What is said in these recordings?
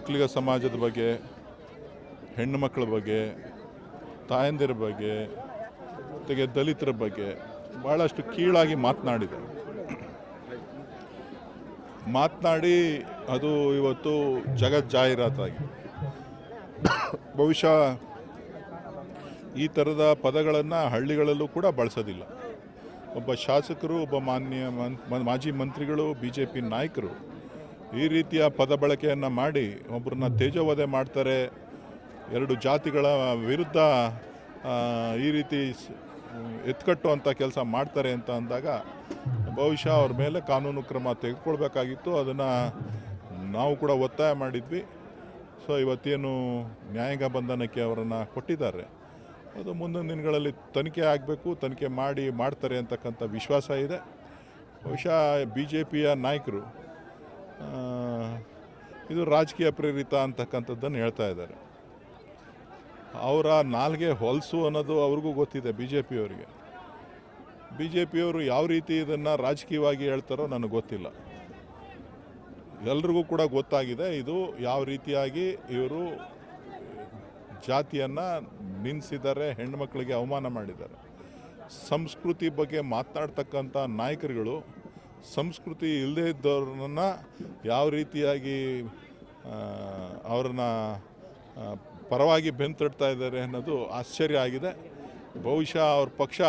ಒಕ್ಕಲಿಗ ಸಮಾಜದ ಬಗ್ಗೆ, ಹೆಣ್ಣು ಮಕ್ಕಳ ಬಗ್ಗೆ, ತಾಯಂದಿರ ಬಗ್ಗೆ, ಜೊತೆಗೆ ದಲಿತರ ಬಗ್ಗೆ ಭಾಳಷ್ಟು ಕೀಳಾಗಿ ಮಾತನಾಡಿದೆ. ಮಾತನಾಡಿ ಅದು ಇವತ್ತು ಜಗತ್ ಜಾಹೀರಾತಾಗಿದೆ. ಬಹುಶಃ ಈ ಥರದ ಪದಗಳನ್ನು ಹಳ್ಳಿಗಳಲ್ಲೂ ಕೂಡ ಬಳಸೋದಿಲ್ಲ. ಒಬ್ಬ ಶಾಸಕರು, ಒಬ್ಬ ಮಾನ್ಯ ಮಾಜಿ ಮಂತ್ರಿಗಳು ಬಿ ನಾಯಕರು ಈ ರೀತಿಯ ಪದ ಬಳಕೆಯನ್ನು ಮಾಡಿ ಒಬ್ಬರನ್ನ ತೇಜೋವಧೆ ಮಾಡ್ತಾರೆ. ಎರಡು ಜಾತಿಗಳ ವಿರುದ್ಧ ಈ ರೀತಿ ಎತ್ಕಟ್ಟುವಂಥ ಕೆಲಸ ಮಾಡ್ತಾರೆ ಅಂತ ಅಂದಾಗ ಬಹುಶಃ ಅವ್ರ ಮೇಲೆ ಕಾನೂನು ಕ್ರಮ ತೆಗೆದುಕೊಳ್ಬೇಕಾಗಿತ್ತು. ಅದನ್ನು ನಾವು ಕೂಡ ಒತ್ತಾಯ ಮಾಡಿದ್ವಿ. ಸೊ, ಇವತ್ತೇನು ನ್ಯಾಯಾಂಗ ಬಂಧನಕ್ಕೆ ಅವರನ್ನು ಕೊಟ್ಟಿದ್ದಾರೆ. ಅದು ಮುಂದಿನ ದಿನಗಳಲ್ಲಿ ತನಿಖೆ ಆಗಬೇಕು, ತನಿಖೆ ಮಾಡಿ ಮಾಡ್ತಾರೆ ಅಂತಕ್ಕಂಥ ವಿಶ್ವಾಸ ಇದೆ. ಬಹುಶಃ ಬಿ ಜೆ ಪಿಯ ನಾಯಕರು ಇದು ರಾಜಕೀಯ ಪ್ರೇರಿತ ಅಂತಕ್ಕಂಥದ್ದನ್ನು ಹೇಳ್ತಾ ಇದ್ದಾರೆ. ಅವರ ನಾಲ್ಗೆ ಹೊಲಸು ಅನ್ನೋದು ಅವ್ರಿಗೂ ಗೊತ್ತಿದೆ ಬಿ ಜೆ ಪಿಯವರಿಗೆ ಬಿ ಜೆ ಪಿಯವರು ಯಾವ ರೀತಿ ಇದನ್ನು ರಾಜಕೀಯವಾಗಿ ಹೇಳ್ತಾರೋ ನನಗೆ ಗೊತ್ತಿಲ್ಲ. ಎಲ್ರಿಗೂ ಕೂಡ ಗೊತ್ತಾಗಿದೆ ಇದು ಯಾವ ರೀತಿಯಾಗಿ ಇವರು ಜಾತಿಯನ್ನು ನಿಲ್ಲಿಸಿದ್ದಾರೆ ಹೆಣ್ಮಕ್ಳಿಗೆ ಅವಮಾನ ಮಾಡಿದ್ದಾರೆ. ಸಂಸ್ಕೃತಿ ಬಗ್ಗೆ ಮಾತನಾಡ್ತಕ್ಕಂಥ ನಾಯಕರುಗಳು ಸಂಸ್ಕೃತಿ ಇಲ್ಲದೇ ಇದ್ದವ್ರನ್ನ ಯಾವ ರೀತಿಯಾಗಿ ಅವ್ರನ್ನ ಪರವಾಗಿ ಬೆಂತಡ್ತಾ ಇದ್ದಾರೆ ಅನ್ನೋದು ಆಶ್ಚರ್ಯ ಆಗಿದೆ. ಬಹುಶಃ ಅವ್ರ ಪಕ್ಷ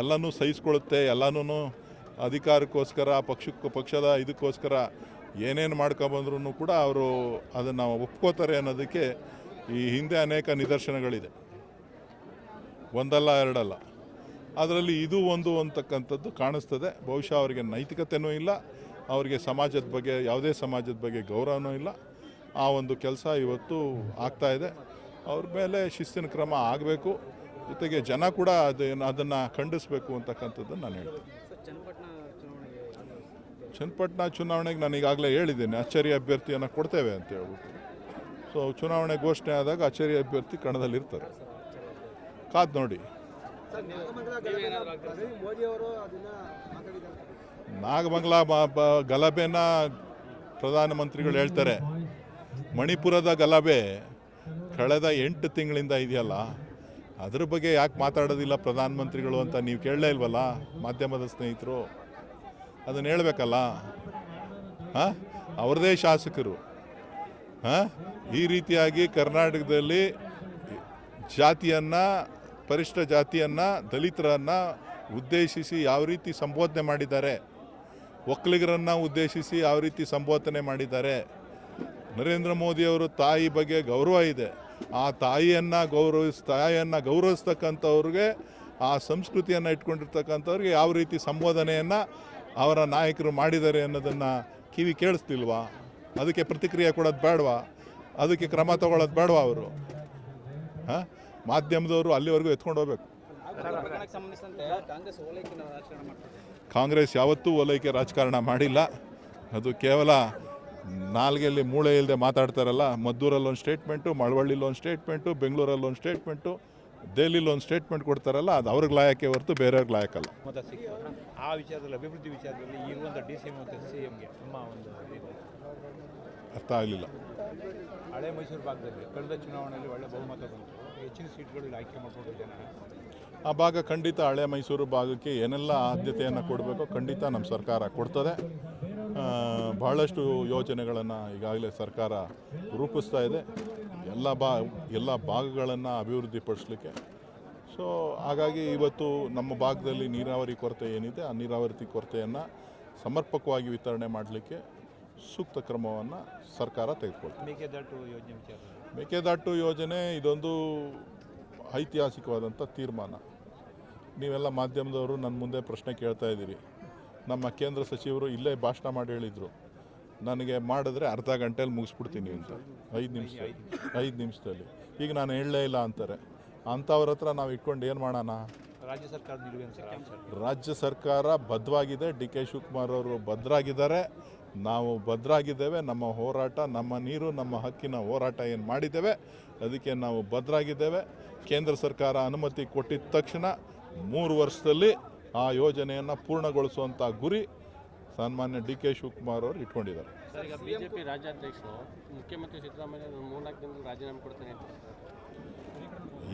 ಎಲ್ಲನೂ ಸಹಿಸ್ಕೊಳ್ಳುತ್ತೆ ಎಲ್ಲನೂ ಅಧಿಕಾರಕ್ಕೋಸ್ಕರ, ಪಕ್ಷಕ್ಕೆ, ಪಕ್ಷದ ಇದಕ್ಕೋಸ್ಕರ ಏನೇನು ಮಾಡ್ಕೊಬಂದ್ರೂ ಕೂಡ ಅವರು ಅದನ್ನು ಒಪ್ಕೋತಾರೆ ಅನ್ನೋದಕ್ಕೆ ಈ ಹಿಂದೆ ಅನೇಕ ನಿದರ್ಶನಗಳಿದೆ. ಒಂದಲ್ಲ, ಎರಡಲ್ಲ. ಅದರಲ್ಲಿ ಇದು ಒಂದು ಅಂತಕ್ಕಂಥದ್ದು ಕಾಣಿಸ್ತದೆ. ಬಹುಶಃ ಅವರಿಗೆ ನೈತಿಕತೆಯೂ ಇಲ್ಲ. ಅವರಿಗೆ ಸಮಾಜದ ಬಗ್ಗೆ, ಯಾವುದೇ ಸಮಾಜದ ಬಗ್ಗೆ ಗೌರವನೂ ಇಲ್ಲ. ಆ ಒಂದು ಕೆಲಸ ಇವತ್ತು ಆಗ್ತಾ ಇದೆ. ಅವ್ರ ಮೇಲೆ ಶಿಸ್ತಿನ ಕ್ರಮ ಆಗಬೇಕು. ಜೊತೆಗೆ ಜನ ಕೂಡ ಅದೇನು, ಅದನ್ನು ಖಂಡಿಸಬೇಕು ಅಂತಕ್ಕಂಥದ್ದನ್ನು ನಾನು ಹೇಳ್ತೀನಿ. ಚನ್ನಪಟ್ಟಣ ಚುನಾವಣೆಗೆ ನಾನು ಈಗಾಗಲೇ ಹೇಳಿದ್ದೀನಿ, ಅಚ್ಚರಿ ಅಭ್ಯರ್ಥಿಯನ್ನು ಕೊಡ್ತೇವೆ ಅಂತ ಹೇಳ್ಬಿಟ್ಟು. ಸೊ ಚುನಾವಣೆ ಘೋಷಣೆ ಆದಾಗ ಅಚ್ಚರಿ ಅಭ್ಯರ್ಥಿ ಕಣದಲ್ಲಿರ್ತಾರೆ. ಕಾದು ನೋಡಿ. ನಾಗಮಂಗಲ ಗಲಭೆನ ಪ್ರಧಾನಮಂತ್ರಿಗಳು ಹೇಳ್ತಾರೆ. ಮಣಿಪುರದ ಗಲಭೆ ಕಳೆದ ಎಂಟು ತಿಂಗಳಿಂದ ಇದೆಯಲ್ಲ, ಅದ್ರ ಬಗ್ಗೆ ಯಾಕೆ ಮಾತಾಡೋದಿಲ್ಲ ಪ್ರಧಾನಮಂತ್ರಿಗಳು ಅಂತ ನೀವು ಕೇಳಲೇ ಇಲ್ವಲ್ಲ ಮಾಧ್ಯಮದ ಸ್ನೇಹಿತರು? ಅದನ್ನು ಹೇಳಬೇಕಲ್ಲ. ಹಾಂ? ಅವ್ರದೇ ಶಾಸಕರು. ಹಾಂ? ಈ ರೀತಿಯಾಗಿ ಕರ್ನಾಟಕದಲ್ಲಿ ಜಾತಿಯನ್ನು ಪರಿಷ್ಠ ಜಾತಿಯನ್ನು, ದಲಿತರನ್ನು ಉದ್ದೇಶಿಸಿ ಯಾವ ರೀತಿ ಸಂಬೋಧನೆ ಮಾಡಿದ್ದಾರೆ, ಒಕ್ಕಲಿಗರನ್ನು ಉದ್ದೇಶಿಸಿ ಯಾವ ರೀತಿ ಸಂಬೋಧನೆ ಮಾಡಿದ್ದಾರೆ, ನರೇಂದ್ರ ಮೋದಿಯವರು ತಾಯಿ ಬಗ್ಗೆ ಗೌರವ ಇದೆ. ಆ ತಾಯಿಯನ್ನು ಗೌರವಿಸ್, ತಾಯಿಯನ್ನು ಗೌರವಿಸ್ತಕ್ಕಂಥವ್ರಿಗೆ, ಆ ಸಂಸ್ಕೃತಿಯನ್ನು ಇಟ್ಕೊಂಡಿರ್ತಕ್ಕಂಥವ್ರಿಗೆ ಯಾವ ರೀತಿ ಸಂಬೋಧನೆಯನ್ನು ಅವರ ನಾಯಕರು ಮಾಡಿದ್ದಾರೆ ಅನ್ನೋದನ್ನು ಕಿವಿ ಕೇಳಿಸ್ತಿಲ್ವಾ ಅದಕ್ಕೆ ಪ್ರತಿಕ್ರಿಯೆ ಕೊಡೋದು ಬೇಡವಾ? ಅದಕ್ಕೆ ಕ್ರಮ ತಗೊಳ್ಳೋದು ಬೇಡವಾ ಅವರು? ಹಾಂ? ಮಾಧ್ಯಮದವರು ಅಲ್ಲಿವರೆಗೂ ಎತ್ಕೊಂಡು ಹೋಗ್ಬೇಕು. ಕಾಂಗ್ರೆಸ್ ಯಾವತ್ತೂ ಓಲೈಕೆ ರಾಜಕಾರಣ ಮಾಡಿಲ್ಲ. ಅದು ಕೇವಲ ನಾಲ್ಗೆಯಲ್ಲಿ ಮೂಳೆ ಇಲ್ಲದೆ ಮಾತಾಡ್ತಾರಲ್ಲ ಮದ್ದೂರಲ್ಲಿ ಒಂದು ಸ್ಟೇಟ್ಮೆಂಟು ಮಳವಳ್ಳಿಲಿ ಒಂದು ಸ್ಟೇಟ್ಮೆಂಟು ಬೆಂಗಳೂರಲ್ಲಿ ಒಂದು ಸ್ಟೇಟ್ಮೆಂಟು ದೆಹಲಿಲಿ ಒಂದು ಸ್ಟೇಟ್ಮೆಂಟ್ ಕೊಡ್ತಾರಲ್ಲ ಅದು ಅವ್ರಿಗೆ ಲಾಯಕ್ಕೆ ಹೊರತು ಬೇರೆಯವ್ರಿಗೆ ಲಾಯಕ್ಕಲ್ಲ ಆ ವಿಚಾರದಲ್ಲಿ ಅಭಿವೃದ್ಧಿ ವಿಚಾರದಲ್ಲಿ ಇರುವಂಥ ಡಿ ಸಿ ಮತ್ತು ಸಿ ಒಂದು ಅರ್ಥ ಆಗಲಿಲ್ಲ. ಹಳೆ ಮೈಸೂರು ಭಾಗದಲ್ಲಿ ಕಳೆದ ಚುನಾವಣೆಯಲ್ಲಿ ಒಳ್ಳೆ ಬಹುಮತ ಬಂತು. ಹೆಚ್ಚಿನ ಆಯ್ಕೆ ಜನ ಆ ಭಾಗ ಖಂಡಿತ ಹಳೆ ಮೈಸೂರು ಭಾಗಕ್ಕೆ ಏನೆಲ್ಲ ಆದ್ಯತೆಯನ್ನು ಕೊಡಬೇಕೋ ಖಂಡಿತ ನಮ್ಮ ಸರ್ಕಾರ ಕೊಡ್ತದೆ. ಬಹಳಷ್ಟು ಯೋಜನೆಗಳನ್ನು ಈಗಾಗಲೇ ಸರ್ಕಾರ ರೂಪಿಸ್ತಾ ಇದೆ. ಎಲ್ಲ ಬಾ, ಎಲ್ಲ ಭಾಗಗಳನ್ನು ಅಭಿವೃದ್ಧಿಪಡಿಸಲಿಕ್ಕೆ. ಸೊ ಹಾಗಾಗಿ ಇವತ್ತು ನಮ್ಮ ಭಾಗದಲ್ಲಿ ನೀರಾವರಿ ಕೊರತೆ ಏನಿದೆ, ಆ ನೀರಾವರಿ ಕೊರತೆಯನ್ನು ಸಮರ್ಪಕವಾಗಿ ವಿತರಣೆ ಮಾಡಲಿಕ್ಕೆ ಸೂಕ್ತ ಕ್ರಮವನ್ನು ಸರ್ಕಾರ ತೆಗೆದುಕೊಳ್ತದೆ. ಮೇಕೆದಾಟು ಯೋಜನೆ ಮೇಕೆದಾಟು ಯೋಜನೆ ಇದೊಂದು ಐತಿಹಾಸಿಕವಾದಂಥ ತೀರ್ಮಾನ. ನೀವೆಲ್ಲ ಮಾಧ್ಯಮದವರು ನನ್ನ ಮುಂದೆ ಪ್ರಶ್ನೆ ಕೇಳ್ತಾ ಇದ್ದೀರಿ. ನಮ್ಮ ಕೇಂದ್ರ ಸಚಿವರು ಇಲ್ಲೇ ಭಾಷಣ ಮಾಡಿ ಹೇಳಿದರು. ನನಗೆ ಮಾಡಿದ್ರೆ ಅರ್ಧ ಗಂಟೆಯಲ್ಲಿ ಮುಗಿಸ್ಬಿಡ್ತೀನಿ ಅಂತ. ಐದು ನಿಮಿಷ ಐದು ನಿಮಿಷದಲ್ಲಿ. ಈಗ ನಾನು ಹೇಳಲೇ ಇಲ್ಲ ಅಂತಾರೆ. ಅಂಥವ್ರ ಹತ್ರ ನಾವು ಇಟ್ಕೊಂಡು ಏನು ಮಾಡೋಣ? ರಾಜ್ಯ ಸರ್ಕಾರ ರಾಜ್ಯ ಸರ್ಕಾರ ಬದ್ಧವಾಗಿದೆ ಡಿ ಕೆ ಶಿವಕುಮಾರ್ ಅವರು ಭದ್ರಾಗಿದ್ದಾರೆ. ನಾವು ಭದ್ರಾಗಿದ್ದೇವೆ ನಮ್ಮ ಹೋರಾಟ ನಮ್ಮ ನೀರು ನಮ್ಮ ಹಕ್ಕಿನ ಹೋರಾಟ ಏನು ಮಾಡಿದ್ದೇವೆ ಅದಕ್ಕೆ ನಾವು ಭದ್ರಾಗಿದ್ದೇವೆ. ಕೇಂದ್ರ ಸರ್ಕಾರ ಅನುಮತಿ ಕೊಟ್ಟಿದ ತಕ್ಷಣ ಮೂರು ವರ್ಷದಲ್ಲಿ ಆ ಯೋಜನೆಯನ್ನು ಪೂರ್ಣಗೊಳಿಸುವಂಥ ಗುರಿ ಸನ್ಮಾನ್ಯ ಡಿ ಕೆ ಶಿವಕುಮಾರ್ ಅವರು ಇಟ್ಕೊಂಡಿದ್ದಾರೆ. ಈಗ ಬಿಜೆಪಿ ರಾಜ್ಯಾಧ್ಯಕ್ಷರು ಮುಖ್ಯಮಂತ್ರಿ ಸಿದ್ದರಾಮಯ್ಯ ರಾಜೀನಾಮೆ ಕೊಡ್ತಾನೆ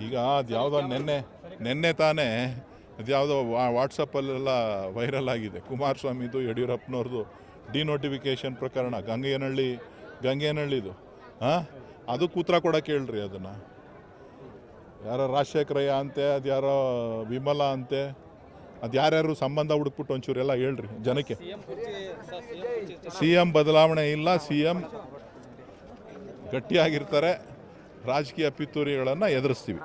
ಈಗ ಅದು ಯಾವುದೋ ನಿನ್ನೆ ನಿನ್ನೆ ತಾನೇ ಅದ್ಯಾವುದೋ ವಾಟ್ಸಪ್ಪಲ್ಲೆಲ್ಲ ವೈರಲ್ ಆಗಿದೆ. ಕುಮಾರಸ್ವಾಮಿದು ಯಡಿಯೂರಪ್ಪನವ್ರದ್ದು ಡಿನೋಟಿಫಿಕೇಶನ್ ಪ್ರಕರಣ, ಗಂಗೇನಹಳ್ಳಿ ಗಂಗೇನಹಳ್ಳಿದು ಹಾಂ? ಅದು ಕೂತ್ರ ಕೊಡೋಕೆ ಹೇಳ್ರಿ ಅದನ್ನು. ಯಾರೋ ರಾಜಶೇಖರಯ್ಯ ಅಂತೆ, ಅದು ಯಾರೋ ವಿಮಲ ಅಂತೆ, ಅದು ಯಾರ್ಯಾರು ಸಂಬಂಧ ಹುಡುಕ್ಬಿಟ್ಟು ಒಂಚೂರೆಲ್ಲ ಹೇಳ್ರಿ ಜನಕ್ಕೆ. ಸಿ ಎಂ ಬದಲಾವಣೆ ಇಲ್ಲ, ಸಿ ಎಂ ಗಟ್ಟಿಯಾಗಿರ್ತಾರೆ. ರಾಜಕೀಯ ಪಿತೂರಿಗಳನ್ನು ಎದುರಿಸ್ತೀವಿ.